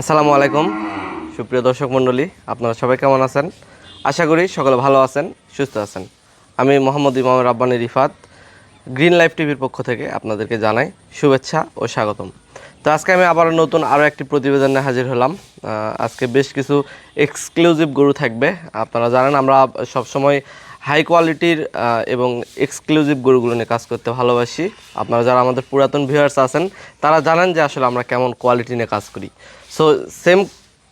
আসসালামু আলাইকুম। সুপ্রিয় দর্শক মণ্ডলী, আপনারা সবাই কেমন আছেন? আশা করি সকলে ভালো আছেন, সুস্থ আছেন। আমি মোহাম্মদ ইমাম রাব্বানি রিফাত, গ্রিন লাইফ টিভির পক্ষ থেকে আপনাদেরকে জানাই শুভেচ্ছা ও স্বাগতম। তো আজকে আমি আবার নতুন আরও একটি প্রতিবেদনে হাজির হলাম। আজকে বেশ কিছু এক্সক্লুসিভ গরু থাকবে। আপনারা জানেন, আমরা সবসময় হাই কোয়ালিটির এবং এক্সক্লুসিভ গরুগুলো নিয়ে কাজ করতে ভালোবাসি। আপনারা যারা আমাদের পুরাতন ভিউয়ার্স আছেন, তারা জানেন যে আসলে আমরা কেমন কোয়ালিটি নিয়ে কাজ করি। সো সেম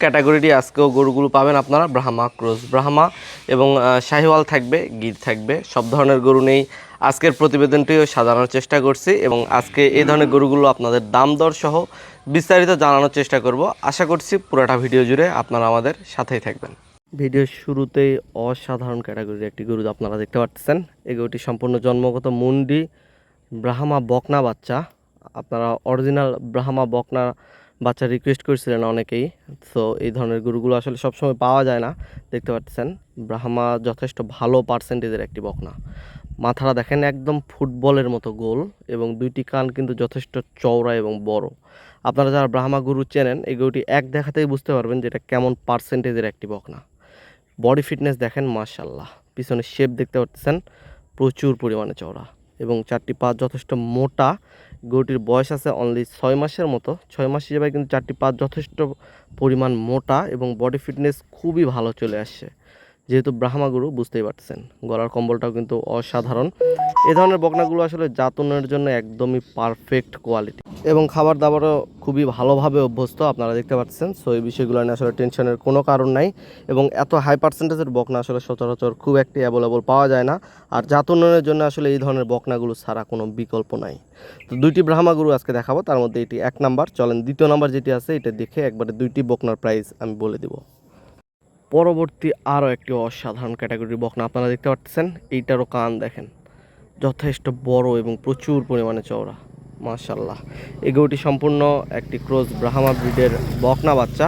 ক্যাটাগরিটি আজকেও গরুগুলো পাবেন আপনারা, ব্রাহ্মা, ক্রোজ ব্রাহ্মা এবং শাহিওয়াল থাকবে, গির থাকবে, সব ধরনের গরু নেই আজকের প্রতিবেদনটিও সাজানোর চেষ্টা করছি এবং আজকে এই ধরনের গরুগুলো আপনাদের দাম দর সহ বিস্তারিত জানানোর চেষ্টা করব। আশা করছি পুরোটা ভিডিও জুড়ে আপনারা আমাদের সাথেই থাকবেন। ভিডিওর শুরুতেই অসাধারণ ক্যাটাগরির একটি গরু আপনারা দেখতে পাচ্ছেন। এই গরুটি সম্পূর্ণ জন্মগত মুন্ডি ব্রাহ্মা বকনা বাচ্চা। আপনারা অরিজিনাল ব্রাহ্মা বকনা বাচ্চা রিকোয়েস্ট করেছিলেন অনেকেই। তো এই ধরনের গরুগুলো আসলে সবসময় পাওয়া যায় না। দেখতে পাচ্ছেন, ব্রাহ্মা যথেষ্ট ভালো পার্সেন্টেজের একটি বকনা। মাথাটা দেখেন একদম ফুটবলের মতো গোল এবং দুইটি কান কিন্তু যথেষ্ট চওড়া এবং বড়। আপনারা যারা ব্রাহ্মা গরু চেনেন, এই গরুটি এক দেখাতেই বুঝতে পারবেন যে এটা কেমন পার্সেন্টেজের একটি বকনা। বডি ফিটনেস দেখেন মাশাল্লাহ পিছনে শেপ দেখতে পাচ্ছেন, প্রচুর পরিমাণে চওড়া এবং চারটি পা যথেষ্ট মোটা। গরুটির বয়স আছে অনলি ছয় মাসের মতো। ছয় মাস হিসেবে কিন্তু চারটি পা যথেষ্ট পরিমাণ মোটা এবং বডি ফিটনেস খুবই ভালো চলে আসছে। যেহেতু ব্রাহ্মা গরু, বুঝতেই পারছেন গলার কম্বলটাও কিন্তু অসাধারণ। এ ধরনের বকনাগুলো আসলে জাতনের জন্য একদমই পারফেক্ট কোয়ালিটি এবং খাবার দাবারও খুবই ভালোভাবে অভ্যস্ত, আপনারা দেখতে পাচ্ছেন। সো এই বিষয়গুলো নিয়ে আসলে টেনশনের কোনো কারণ নাই। এবং এত হাই পার্সেন্টেজের বকনা আসলে সচরাচর খুব একটি অ্যাভেলেবল পাওয়া যায় না। আর জাত উন্নয়নের জন্য আসলে এই ধরনের বকনাগুলো ছাড়া কোনো বিকল্প নাই। তো দুইটি ব্রাহ্মা গরু আজকে দেখাবো। তার মধ্যে এটি এক নাম্বার। চলেন দ্বিতীয় নাম্বার যেটি আছে, এটা দেখে একবারে দুইটি বকনার প্রাইস আমি বলে দিব। পরবর্তী আরও একটি অসাধারণ ক্যাটাগরির বকনা আপনারা দেখতে পাচ্ছেন এইটারও কান দেখেন। যথেষ্ট বড় এবং প্রচুর পরিমাণে চওড়া মাশাল্লাহ এই সম্পূর্ণ একটি ক্রোজ ব্রাহ্মা ব্রিডের বকনা বাচ্চা।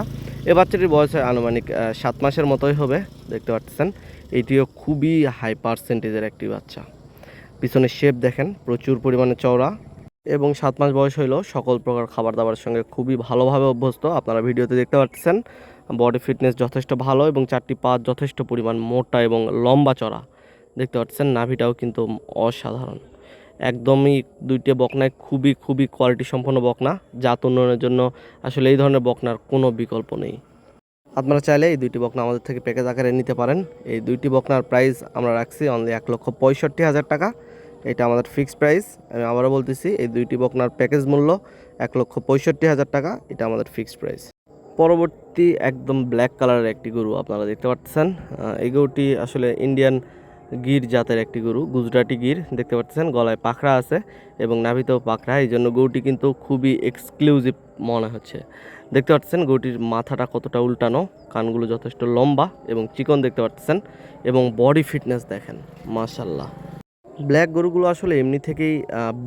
এ বাচ্চাটির বয়স আনুমানিক সাত মাসের মতোই হবে, দেখতে পাচ্ছেন এটিও খুবই হাই পার্সেন্টেজের একটি বাচ্চা। পিছনে শেপ দেখেন, প্রচুর পরিমাণে চওড়া এবং সাত মাস বয়স হইলেও সকল প্রকার খাবার দাবারের সঙ্গে খুবই ভালোভাবে অভ্যস্ত। আপনারা ভিডিওতে দেখতে পাচ্ছেন বডি ফিটনেস যথেষ্ট ভালো এবং চারটি পা যথেষ্ট পরিমাণ মোটা এবং লম্বা চড়া। দেখতে পাচ্ছেন নাভিটাও কিন্তু অসাধারণ। একদমই দুইটি বকনায় খুবই খুবই কোয়ালিটি সম্পন্ন বকনা। জাত উন্নয়নের জন্য আসলে এই ধরনের বকনার কোনো বিকল্প নেই। আপনারা চাইলে এই দুইটি বকনা আমাদের থেকে প্যাকেজ আকারে নিতে পারেন। এই দুইটি বকনার প্রাইস আমরা রাখছি অনলি এক লক্ষ পঁয়ষট্টি হাজার টাকা। এটা আমাদের ফিক্সড প্রাইস আমি আবারও বলতেছি, এই দুইটি বকনার প্যাকেজ মূল্য এক লক্ষ পঁয়ষট্টি হাজার টাকা। এটা আমাদের ফিক্সড প্রাইস পরবর্তী একদম ব্ল্যাক কালারের একটি গরু আপনারা দেখতে পাচ্ছেন এই গরুটি আসলে ইন্ডিয়ান গির জাতের একটি গরু, গুজরাটি গির, দেখতে পাচ্ছেন গলায় পাখরা আছে এবং নাভিতেও পাখরা, এই জন্য গরুটি কিন্তু খুবই এক্সক্লুসিভ মনে হচ্ছে। দেখতে পাচ্ছেন গরুটির মাথাটা কতটা উল্টানো, কানগুলো যথেষ্ট লম্বা এবং চিকন দেখতে পাচ্ছেন এবং বডি ফিটনেস দেখেন মাশাল্লাহ ব্ল্যাক গরুগুলো আসলে এমনি থেকেই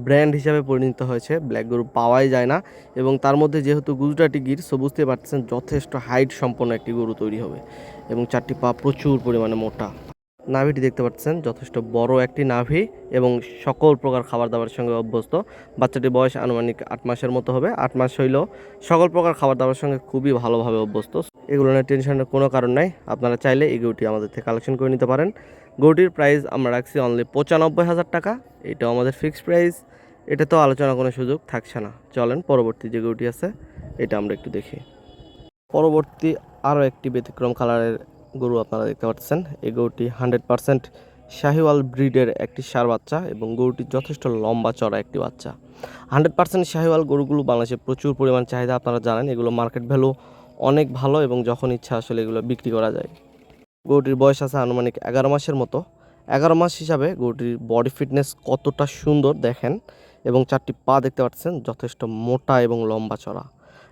ব্র্যান্ড হিসাবে পরিণত হয়েছে। ব্ল্যাক গরু পাওয়াই যায় না এবং তার মধ্যে যেহেতু গুজরাটি গির সো বুঝতে পারছেন যথেষ্ট হাইট সম্পন্ন একটি গরু তৈরি হবে এবং চারটি পা প্রচুর পরিমাণে মোটা। নাভিটি দেখতে পাচ্ছেন, যথেষ্ট বড় একটি নাভি এবং সকল প্রকার খাবার দাবারের সঙ্গে অভ্যস্ত। বাচ্চাটির বয়স আনুমানিক আট মাসের মতো হবে। আট মাস হইলেও সকল প্রকার খাবার দাবারের সঙ্গে খুবই ভালোভাবে অভ্যস্ত। এগুলো নিয়ে টেনশনের কোনো কারণ নাই, আপনারা চাইলে এই গরুটি আমাদের থেকে কালেকশন করে নিতে পারেন। গরুটির প্রাইস আমরা রাখছি অনলি পঁচানব্বই হাজার টাকা। এটাও আমাদের ফিক্সড প্রাইস এটা তো আলোচনা কোনো সুযোগ থাকছে না। চলেন পরবর্তী যে গরুটি আছে, এটা আমরা একটু দেখি। পরবর্তী আরও একটি ব্যতিক্রম কালারের গরু আপনারা দেখতে পাচ্ছেন। এই গরুটি হান্ড্রেড পারসেন্ট শাহিওয়াল ব্রিডের একটি সার বাচ্চা এবং গরুটি যথেষ্ট লম্বা চড়া একটি বাচ্চা। হান্ড্রেড পার্সেন্ট শাহিওয়াল গরুগুলো বাংলাদেশে প্রচুর পরিমাণ চাহিদা, আপনারা জানেন। এগুলো মার্কেট ভ্যালু অনেক ভালো এবং যখন ইচ্ছা আসলে এগুলো বিক্রি করা যায়। গরুটির বয়স আছে আনুমানিক এগারো মাসের মতো। এগারো মাস হিসাবে গরুটির বডি ফিটনেস কতটা সুন্দর দেখেন এবং চারটি পা দেখতে পাচ্ছেন, যথেষ্ট মোটা এবং লম্বা চড়া।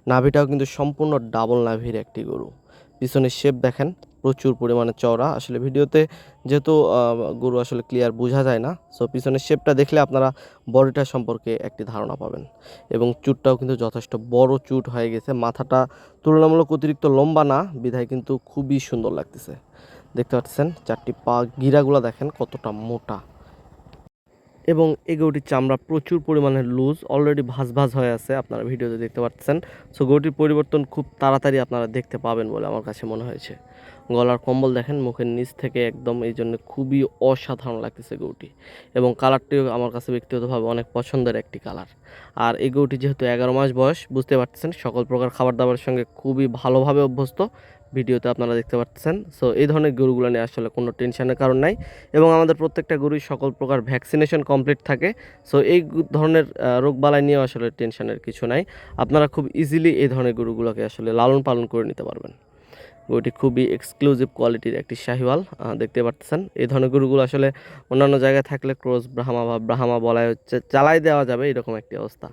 নাভিটাও কিন্তু সম্পূর্ণ ডাবল নাভির একটি গরু। পিছনের শেপ দেখেন, প্রচুর পরিমাণে চওড়া। আসলে ভিডিওতে যেহেতু গরু আসলে ক্লিয়ার বোঝা যায় না সো পিছনের শেপটা দেখলে আপনারা বডিটা সম্পর্কে একটি ধারণা পাবেন। এবং চুটটাও কিন্তু যথেষ্ট বড় চুট হয়ে গেছে। মাথাটা তুলনামূলক অতিরিক্ত লম্বা না, বিধায় কিন্তু খুবই সুন্দর লাগতেছে। দেখতে পাচ্ছেন, চারটি পা, গিরাগুলো দেখেন কতটা মোটা। এবং এই গরুটির চামড়া প্রচুর পরিমাণে লুজ অলরেডি ভাজ ভাজ হয়ে আছে, আপনারা ভিডিওতে দেখতে পাচ্ছেন। সো গরুটির পরিবর্তন খুব তাড়াতাড়ি আপনারা দেখতে পাবেন বলে আমার কাছে মনে হয়েছে। গলার কম্বল দেখেন, মুখের নিচ থেকে একদম এই জন্য খুবই অসাধারণ লাগতেছে গরুটি। এবং কালারটিও আমার কাছে ব্যক্তিগতভাবে অনেক পছন্দের একটি কালার। আর এই গরুটি যেহেতু এগারো মাস বয়স, বুঝতে পারতেছেন, সকল প্রকার খাবার দাবারের সঙ্গে খুবই ভালোভাবে অভ্যস্ত। ভিডিওতে আপনারা দেখতে পাচ্ছেন। সো এই ধরনের গরুগুলো নিয়ে আসলে কোনো টেনশনের কারণ নাই। এবং আমাদের প্রত্যেকটা গরুই সকল প্রকার ভ্যাকসিনেশন কমপ্লিট থাকে। সো এই ধরনের রোগবালাই নিয়ে আসলে টেনশনের কিছু নাই। আপনারা খুব ইজিলি এই ধরনের গরুগুলোকে আসলে লালন পালন করে নিতে পারবেন। গরুটি খুবই এক্সক্লুসিভ কোয়ালিটির একটি শাহিওয়াল দেখতে পাচ্ছেন। এই ধরনের গরুগুলো আসলে অন্যান্য জায়গায় থাকলে ক্রোজ ব্রাহ্মা বা ব্রাহ্মা বলাই হচ্ছে, চালাই দেওয়া যাবে, এরকম একটি অবস্থা।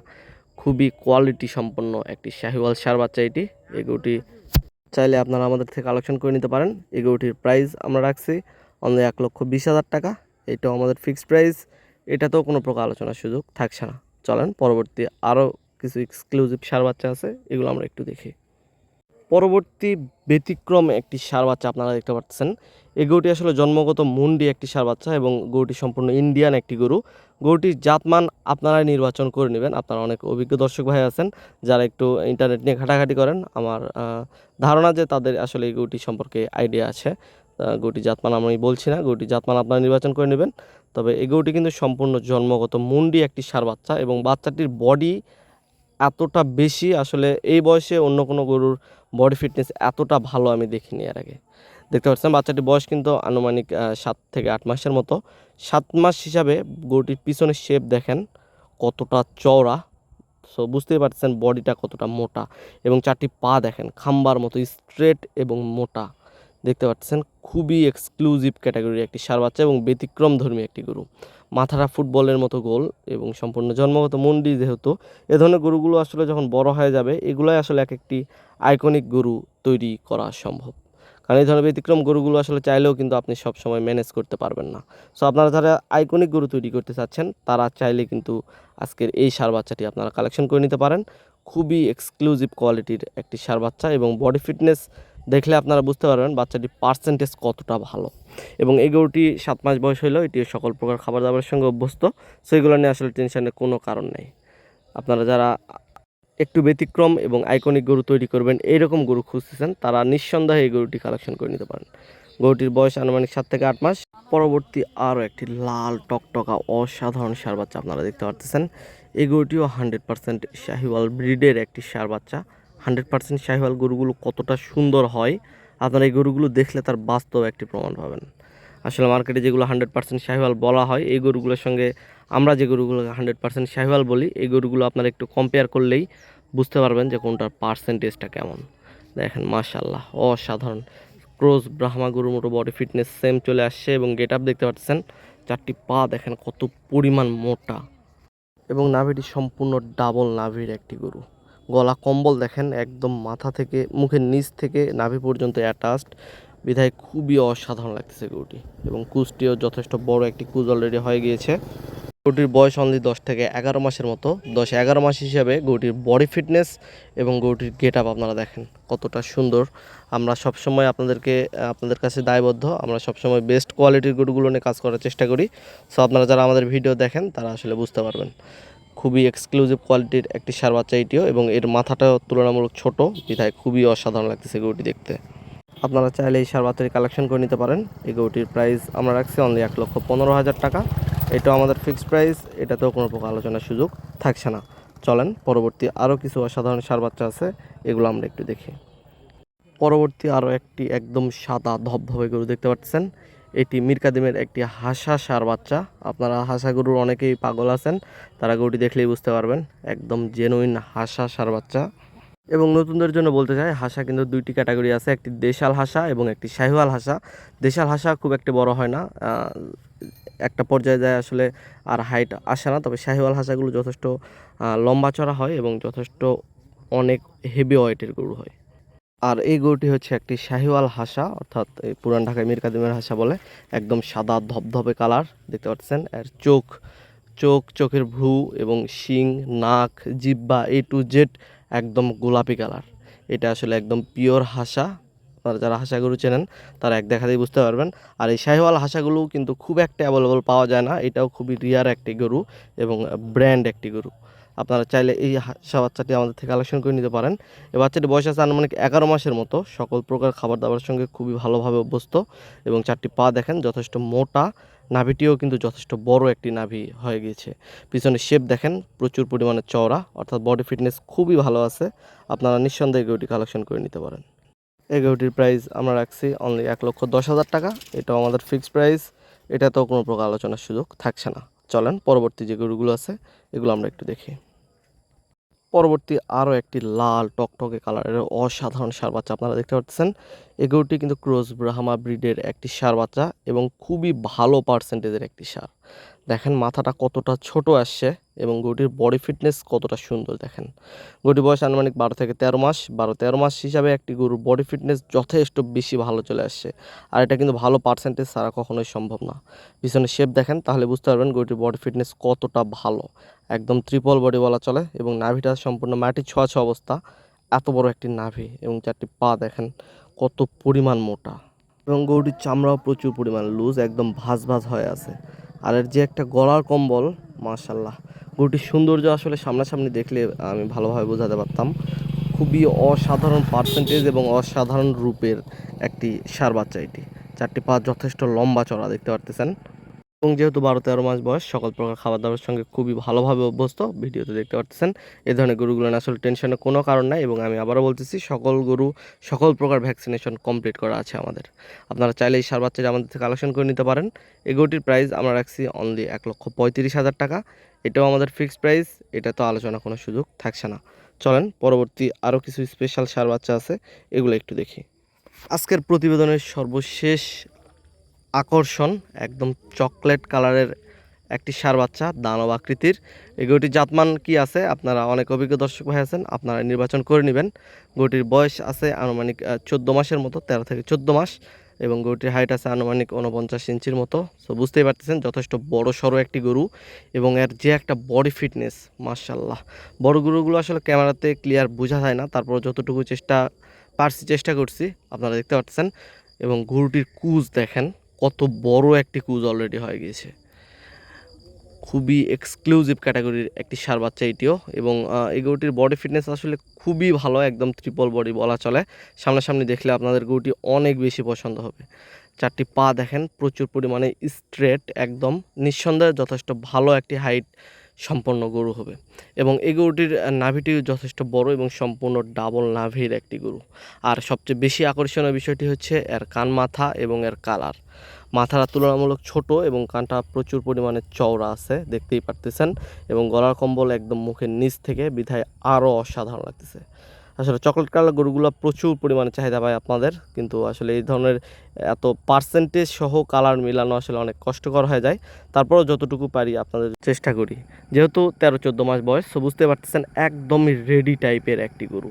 খুবই কোয়ালিটি সম্পন্ন একটি শাহিওয়াল সার বাচ্চা এটি। এই গরুটি চাইলে আপনারা আমাদের থেকে কালেকশন করে নিতে পারেন। এই গরুটির প্রাইস আমরা রাখছি অনলি এক লক্ষ বিশ হাজার টাকা। এটাও আমাদের ফিক্সড প্রাইস এটাতেও কোনো প্রকার আলোচনার সুযোগ থাকছে না। চলেন, পরবর্তী আরও কিছু এক্সক্লুসিভ সার বাচ্চা আছে, এগুলো আমরা একটু দেখি। পরবর্তী ব্যতিক্রম একটি সার বাচ্চা আপনারা দেখতে পাচ্ছেন। এই গরুটি আসলে জন্মগত মুন্ডি একটি সার বাচ্চা এবং গরুটি সম্পূর্ণ ইন্ডিয়ান একটি গরু। গরুটির জাতমান আপনারাই নির্বাচন করে নেবেন। আপনারা অনেক অভিজ্ঞ দর্শক ভাই আছেন, যারা একটু ইন্টারনেট নিয়ে ঘাটাঘাটি করেন। আমার ধারণা যে তাদের আসলে এই গরুটি সম্পর্কে আইডিয়া আছে। গরুটি জাতমান আমি বলছি না গরুটি জাতমান আপনারা নির্বাচন করে নেবেন। তবে এই গরুটি কিন্তু সম্পূর্ণ জন্মগত মুন্ডি একটি সার বাচ্চা এবং বাচ্চাটির বডি এতটা বেশি আসলে এই বয়সে অন্য কোনো গরুর বডি ফিটনেস এতটা ভালো আমি দেখিনি এর আগে। দেখতে পাচ্ছেন, বাচ্চাটির বয়স কিন্তু আনুমানিক সাত থেকে আট মাসের মতো। সাত মাস হিসাবে গরুটির পিছনের শেপ দেখেন কতটা চওড়া। সো বুঝতেই পারছেন বডিটা কতটা মোটা এবং চারটি পা দেখেন, খাম্বার মতো স্ট্রেট এবং মোটা। দেখতে পাচ্ছেন, খুবই এক্সক্লুসিভ ক্যাটাগরির একটি সার বাচ্চা এবং ব্যতিক্রম ধর্মী একটি গরু। মাথাটা ফুটবলের মতো গোল এবং সম্পূর্ণ জন্মগত মন্ডি যেহেতু, এ ধরনের গরুগুলো আসলে যখন বড় হয়ে যাবে, এগুলোই আসলে এক একটি আইকনিক গরু তৈরি করা সম্ভব। কারণ এই ধরনের ব্যতিক্রম গরুগুলো আসলে চাইলেও কিন্তু আপনি সব সময় ম্যানেজ করতে পারবেন না। সো আপনারা যারা আইকনিক গরু তৈরি করতে চাচ্ছেন, তারা চাইলে কিন্তু আজকের এই সার বাচ্চাটি আপনারা কালেকশন করে নিতে পারেন। খুবই এক্সক্লুসিভ কোয়ালিটির একটি সার বাচ্চা এবং বডি ফিটনেস দেখলে আপনারা বুঝতে পারবেন বাচ্চাটির পার্সেন্টেজ কতটা ভালো। এবং এই গরুটি সাত মাস বয়স হলেও এটি সকল প্রকার খাবার দাবারের সঙ্গে অভ্যস্ত, সো এগুলো নিয়ে আসলে টেনশনের কোনো কারণ নেই। আপনারা যারা একটু ব্যতিক্রম এবং আইকনিক গরু তৈরি করবেন, এইরকম গরু খুঁজতেছেন, তারা নিঃসন্দেহে এই গরুটি কালেকশন করে নিতে পারেন। গরুটির বয়স আনুমানিক সাত থেকে আট মাস। পরবর্তী আরও একটি লাল, টকটকা, অসাধারণ সার বাচ্চা আপনারা দেখতে পাচ্ছেন এই গরুটিও হান্ড্রেড পার্সেন্ট শাহিওয়াল ব্রিডের একটি সার বাচ্চা। হান্ড্রেড পার্সেন্ট শাহিওয়াল গরুগুলো কতটা সুন্দর হয়, আপনারা এই গরুগুলো দেখলে তার বাস্তব একটি প্রমাণ পাবেন। আসলে মার্কেটে যেগুলো হান্ড্রেড পার্সেন্ট শাহিওয়াল বলা হয়, এই গরুগুলোর সঙ্গে আমরা যে গরুগুলোকে হান্ড্রেড পার্সেন্ট শাহিওয়াল বলি, এই গরুগুলো আপনারা একটু কম্পেয়ার করলেই বুঝতে পারবেন যে কোনটার পার্সেন্টেজটা কেমন। দেখেন মাশাল্লাহ অসাধারণ। ক্রোজ ব্রাহ্মা গরুর মতো বডি ফিটনেস সেম চলে আসছে এবং গেট আপ দেখতে পাচ্ছেন, চারটি পা দেখেন কত পরিমাণ মোটা। এবং নাভিটি সম্পূর্ণ ডাবল নাভির একটি গরু। গলা কম্বল দেখেন, একদম মাথা থেকে, মুখের নিচ থেকে নাভি পর্যন্ত অ্যাটাচড বিধায় খুবই অসাধারণ লাগতেছে গরুটি এবং কুচটিও যথেষ্ট বড় একটি কুচ অলরেডি হয়ে গিয়েছে। গরুটির বয়স অনলি দশ থেকে এগারো মাসের মতো। দশ এগারো মাস হিসাবে গরুটির বডি ফিটনেস এবং গরুটির গেট আপ আপনারা দেখেন কতটা সুন্দর। আমরা সবসময় আপনাদেরকে, আপনাদের কাছে দায়বদ্ধ। আমরা সবসময় বেস্ট কোয়ালিটির গরুগুলো নিয়ে কাজ করার চেষ্টা করি। সো আপনারা যারা আমাদের ভিডিও দেখেন, তারা আসলে বুঝতে পারবেন। খুবই এক্সক্লুসিভ কোয়ালিটির একটি সার বাচ্চা এটিও এবং এর মাথাটাও তুলনামূলক ছোট, বিধায় খুবই অসাধারণ লাগতেছে গরুটি দেখতে। আপনারা চাইলে এই সার বাচ্চাটি কালেকশন করে নিতে পারেন। এই গরুটির প্রাইস আমরা রাখছি অনলি এক লক্ষ পনেরো হাজার টাকা। এটাও আমাদের ফিক্সড প্রাইস এটাতেও কোনো প্রকার আলোচনার সুযোগ থাকছে না। চলেন, পরবর্তী আরও কিছু অসাধারণ সার বাচ্চা আছে, এগুলো আমরা একটু দেখি। পরবর্তী আরও একটি একদম সাদা ধবধবে গরু দেখতে পাচ্ছেন। এটি মিরকাদিমের একটি হাসা সার বাচ্চা। আপনারা হাসা গরুর অনেকেই পাগল আছেন, তারা গরুটি দেখলেই বুঝতে পারবেন, একদম জেনুইন হাসা সার বাচ্চা। এবং নতুনদের জন্য বলতে চাই, হাসা কিন্তু দুইটি ক্যাটাগরি আছে, একটি দেশাল হাসা এবং একটি শাহিওয়াল হাসা। দেশাল হাসা খুব একটা বড় হয় না একটা পর্যায়ে যায় আসলে আর হাইট আসে না, তবে শাহিওয়াল হাসাগুলো যথেষ্ট লম্বা চড়া হয় এবং যথেষ্ট অনেক হেভি ওয়েটের গরু হয়। আর এই গরুটি হচ্ছে একটি শাহিওয়াল হাসা, অর্থাৎ এই পুরান ঢাকায় মীর কাদিমের হাসা বলে, একদম সাদা ধবধবে কালার, দেখতে পাচ্ছেন? এর চোখ চোখ, চোখের ভ্রু এবং শিং, নাক, জিব্বা এ টু জেড একদম গোলাপি কালার। এটা আসলে একদম পিওর হাসা। আপনারা যারা হাঁসা গরু চেনেন, তারা এক দেখাতেই বুঝতে পারবেন। আর এই শাহিওয়াল হাঁসাগুলো কিন্তু খুব একটা অ্যাভেলেবল পাওয়া যায় না। এটাও খুবই রিয়ার একটি গরু এবং ব্র্যান্ড একটি গরু। আপনারা চাইলে এই হাঁসা বাচ্চাটি আমাদের থেকে কালেকশন করে নিতে পারেন। এই বাচ্চাটি বয়স আছে আনুমানিক এগারো মাসের মতো। সকল প্রকার খাবার দাবারের সঙ্গে খুবই ভালোভাবে অভ্যস্ত এবং চারটি পা দেখেন, যথেষ্ট মোটা। নাভিটিও কিন্তু যথেষ্ট বড় একটি নাভি হয়ে গিয়েছে। পিছনে শেপ দেখেন, প্রচুর পরিমাণে চওড়া, অর্থাৎ বডি ফিটনেস খুবই ভালো আছে। আপনারা নিঃসন্দেহে গরুটি কালেকশন করে নিতে পারেন। এই গরুটির প্রাইস আমরা রাখছি অনলি এক লক্ষ দশ হাজার টাকা। এটাও আমাদের ফিক্সড প্রাইস এটা তো কোনো প্রকার আলোচনার সুযোগ থাকছে না। চলেন, পরবর্তী যে গরুগুলো আছে, এগুলো আমরা একটু দেখি। পরবর্তী আরও একটি লাল টকটকে কালারের অসাধারণ সার বাচ্চা আপনারা দেখতে পাচ্ছেন। এই গরুটি কিন্তু ক্রোজ ব্রাহ্মা ব্রিডের একটি সার বাচ্চা এবং খুবই ভালো পার্সেন্টেজের একটি সার। দেখেন মাথাটা কতটা ছোট আসছে। এবং গরুটির বডি ফিটনেস কতটা সুন্দর দেখেন। গরুটির বয়স আনুমানিক বারো থেকে তেরো মাস। বারো তেরো মাস হিসাবে একটি গরুর বডি ফিটনেস যথেষ্ট বেশি ভালো চলে আসছে। আর এটা কিন্তু ভালো পার্সেন্টেজ ছাড়া কখনোই সম্ভব না। পিছনে শেপ দেখেন, তাহলে বুঝতে পারবেন গরুটির বডি ফিটনেস কতটা ভালো। একদম ত্রিপল বডি বলা চলে এবং নাভিটা সম্পূর্ণ মাটি ছোঁয়া ছোঁয়া অবস্থা। এত বড় একটি নাভি এবং চারটি পা দেখেন, কত পরিমাণ মোটা। এবং গরুটির চামড়াও প্রচুর পরিমাণ লুজ একদম ভাজ ভাজ হয়ে আছে। আর এর যে একটা গলার কম্বল মাশাল্লাহ গরুটির সৌন্দর্য আসলে সামনাসামনি দেখলে আমি ভালোভাবে বোঝাতে পারতাম। খুবই অসাধারণ পার্সেন্টেজ এবং অসাধারণ রূপের একটি সার বাচ্চা এটি। চারটি পা যথেষ্ট লম্বা চড়া দেখতে পারতেছেন। এবং যেহেতু বারো তেরো মাস বয়স, সকল প্রকার খাবার দাবারের সঙ্গে খুবই ভালোভাবে অভ্যস্ত ভিডিওতে দেখতে পাচ্ছেন এই ধরনের গরুগুলো আসলে টেনশনের কোনো কারণ নাই এবং আমি আবারও বলতেছি, সকল গরু, সকল প্রকার ভ্যাকসিনেশন কমপ্লিট করা আছে আমাদের। আপনারা চাইলে এই সার বাচ্চাটি আমাদের থেকে কালেকশন করে নিতে পারেন। এই গরুটির প্রাইস আমরা রাখছি অনলি এক লক্ষ পঁয়ত্রিশ হাজার টাকা। এটাও আমাদের ফিক্সড প্রাইস এটা তো আলোচনা কোনো সুযোগ থাকছে না। চলেন, পরবর্তী আরও কিছু স্পেশাল সার বাচ্চা আছে, এগুলো একটু দেখি। আজকের প্রতিবেদনের সর্বশেষ আকর্ষণ একদম চকলেট কালারের একটি সার বাচ্চা, দানব আকৃতির। এই জাতমান কি আছে? আপনারা অনেক অভিজ্ঞ দর্শক ভাই আছেন, আপনারা নির্বাচন করে নেবেন। গরুটির বয়স আছে আনুমানিক চোদ্দ মাসের মতো, তেরো থেকে চোদ্দ মাস। এবং গরুটির হাইট আছে আনুমানিক উনপঞ্চাশ ইঞ্চির মতো। সো বুঝতেই পারতেছেন, যথেষ্ট বড় সড়ো একটি গরু এবং এর যে একটা বডি ফিটনেস মার্শাল্লাহ বড় গরুগুলো আসলে ক্যামেরাতে ক্লিয়ার বোঝা যায় না তারপর যতটুকু চেষ্টা পারছি, চেষ্টা করছি, আপনারা দেখতে পাচ্ছেন এবং গরুটির কুজ দেখেন, কত বড় একটি কুজ অলরেডি হয়ে গিয়েছে। খুবই এক্সক্লুসিভ ক্যাটাগরির একটি সার বাচ্চা এটিও এবং এই গরুটির বডি ফিটনেস আসলে খুবই ভালো একদম ট্রিপল বডি বলা চলে। সামনাসামনি দেখলে আপনাদের গরুটি অনেক বেশি পছন্দ হবে। চারটি পা দেখেন প্রচুর পরিমাণে স্ট্রেট একদম নিঃসন্দেহে যথেষ্ট ভালো একটি হাইট সম্পন্ন গরু হবে। এবং এই গরুটির আহ, নাভিটিও যথেষ্ট বড় এবং সম্পূর্ণ ডাবল নাভির একটি গরু। আর সবচেয়ে বেশি আকর্ষণীয় বিষয়টি হচ্ছে এর কান মাথা এবং এর কালার মাথাটা তুলনামূলক ছোট এবং কানটা প্রচুর পরিমাণে চওড়া আছে, দেখতেই পারতেছেন। এবং গলার কম্বল একদম মুখের নিচ থেকে বিধায় আরও অসাধারণ লাগতেছে। আসলে চকলেট কালার গরুগুলো প্রচুর পরিমাণে চাহিদা পায় আপনাদের, কিন্তু আসলে এই ধরনের এত পার্সেন্টেজ সহ কালার মিলানো আসলে অনেক কষ্টকর হয়ে যায়। তারপরও যতটুকু পারি আপনাদের চেষ্টা করি। যেহেতু তেরো চোদ্দ মাস বয়স, তো বুঝতে পারতেছেন একদমই রেডি টাইপের একটি গরু।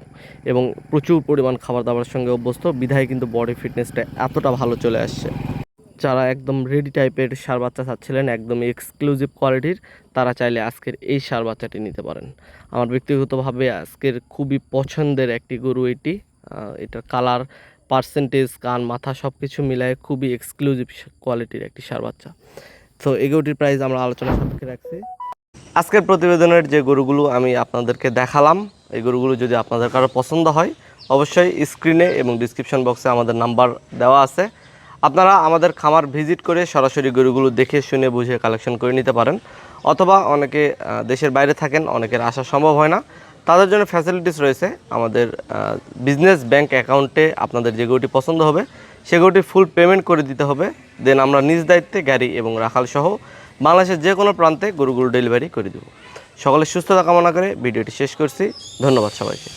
এবং প্রচুর পরিমাণ খাবার দাবারের সঙ্গে অভ্যস্ত, বিধায় কিন্তু বডি ফিটনেসটা এতটা ভালো চলে আসছে। যারা একদম রেডি টাইপের সার বাচ্চা চাচ্ছিলেন, একদম এক্সক্লুসিভ কোয়ালিটির তারা চাইলে আজকের এই সার বাচ্চাটি নিতে পারেন। আমার ব্যক্তিগতভাবে আজকের খুবই পছন্দের একটি গরু এটি। এটার কালার পার্সেন্টেজ কান, মাথা সব কিছু মিলায় খুবই এক্সক্লুসিভ কোয়ালিটির একটি সার বাচ্চা। তো এই গরুটির প্রাইস আমরা আলোচনা সাপেক্ষে রাখছি। আজকের প্রতিবেদনের যে গরুগুলো আমি আপনাদেরকে দেখালাম, এই গরুগুলো যদি আপনাদের কারও পছন্দ হয়, অবশ্যই স্ক্রিনে এবং ডিসক্রিপশন বক্সে আমাদের নাম্বার দেওয়া আছে। আপনারা আমাদের খামার ভিজিট করে সরাসরি গরুগুলো দেখে শুনে বুঝে কালেকশন করে নিতে পারেন। অথবা অনেকে দেশের বাইরে থাকেন, অনেকের আসা সম্ভব হয় না। তাদের জন্য ফ্যাসিলিটিস রয়েছে আমাদের বিজনেস ব্যাংক অ্যাকাউন্টে আপনাদের যে গরুটি পছন্দ হবে, সে গরুটি ফুল পেমেন্ট করে দিতে হবে। দেন আমরা নিজ দায়িত্বে গাড়ি এবং রাখাল সহ বাংলাদেশের যে কোনো প্রান্তে গরুগুলো ডেলিভারি করে দেব। সকলের সুস্থতা কামনা করে ভিডিওটি শেষ করছি। ধন্যবাদ সবাইকে।